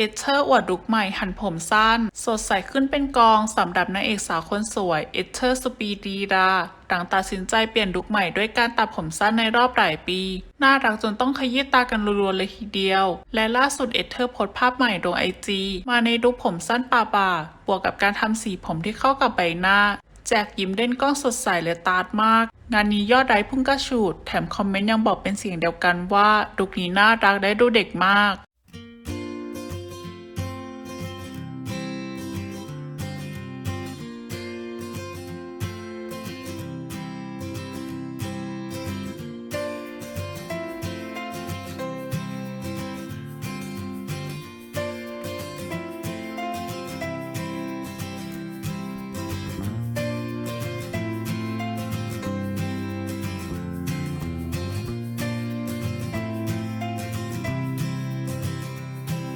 เอเธอร์อวดลุกใหม่หันผมสั้น สดใสขึ้นเป็นกองสำหรับนางเอกสาวคนสวยเอเธอร์สปีดีดาหลังตัดสินใจเปลี่ยนลุกใหม่ด้วยการตัดผมสั้นในรอบหลายปี น่ารักจนต้องขยี้ตากันรัวๆเลยทีเดียว และล่าสุดเอเธอร์โพสภาพใหม่ลงไอจีมาในลุคผมสั้นป่าบ่าๆบวกกับการทำสีผมที่เข้ากับใบหน้าแจกยิ้มเด่นกล้องสดใสและตาดมาก งานนี้ยอดไลค์พุ่งกระฉูด แถมคอมเมนต์ยังบอกเป็นเสียงเดียวกันว่าลุกนี้น่ารักและดูเด็กมาก